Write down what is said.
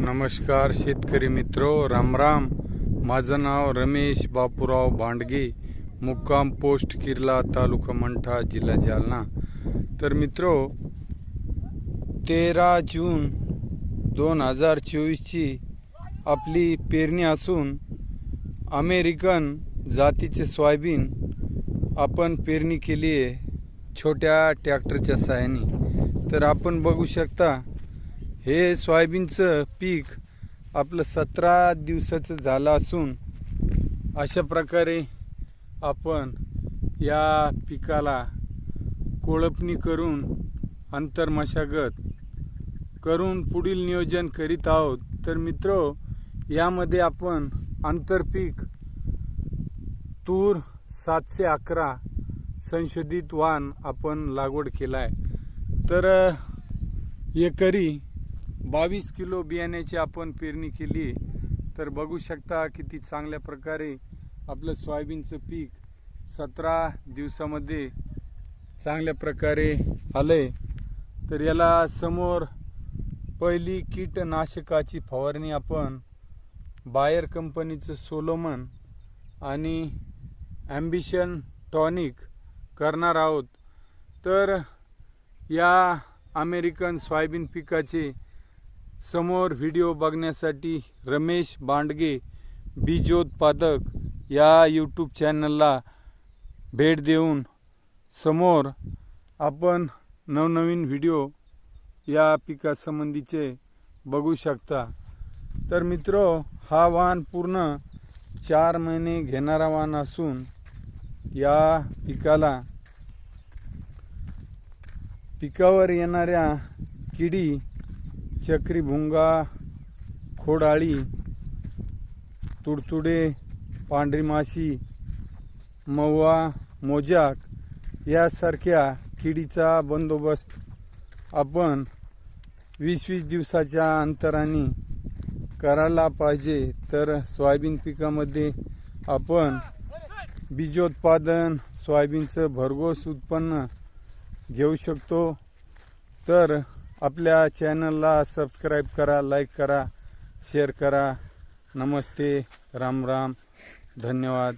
नमस्कार शेतकरी मित्रो रामराम माझं नाव रमेश बापूराव भांडगे मुक्काम पोस्ट किर्ला तालुका मंठा जिल्हा जालना. तर मित्रो तेरा जून दोन हजार चोवीसची आपली पेरणी असून अमेरिकन जातीचे सोयाबीन आपण पेरणी केली आहे छोट्या ट्रॅक्टरच्या सहाय्याने. तर आपण बघू शकता हे सोयाबीनचं पीक आपलं सतरा दिवसाचं झालं असून अशा प्रकारे आपण या पिकाला कोळपणी करून अंतर्मशागत करून पुढील नियोजन करीत आहोत. तर मित्र यामध्ये आपण आंतरपीक तूर सातशे अकरा संशोधित वाण आपण लागवड केला आहे तर एकरी बावीस किलो बियाण्याची आपण पेरणी केली तर बघू शकता किती चांगल्या प्रकारे आपलं सोयाबीनचं पीक सतरा दिवसामध्ये चांगल्या प्रकारे आलंय. तर याला समोर पहिली कीटनाशकाची फवारणी आपण बायर कंपनीचं सोलोमन आणि ॲम्बिशन टॉनिक करणार आहोत. तर या अमेरिकन सोयाबीन पिकाचे समोर व्हिडिओ बघण्यासाठी रमेश बांडगे बीजोत्पादक या यूट्यूब चॅनलला भेट देऊन समोर आपण नवनवीन व्हिडिओ या पिकासंबंधीचे बघू शकता. तर मित्र हा वाहन पूर्ण चार महिने घेणारा वाण असून या पिकाला पिकावर येणाऱ्या किडी चक्री भुंगा खोडाळी तुडतुडे पांढरी माशी मवा मोजाक यासारख्या किडीचा बंदोबस्त आपण वीस वीस दिवसाच्या अंतराने करायला पाहिजे. तर सोयाबीन पिकामध्ये आपण बीजोत्पादन सोयाबीनचं भरघोस उत्पन्न घेऊ शकतो. तर आपल्या चॅनलला सबस्क्राईब करा लाईक करा शेअर करा. नमस्ते राम राम. धन्यवाद.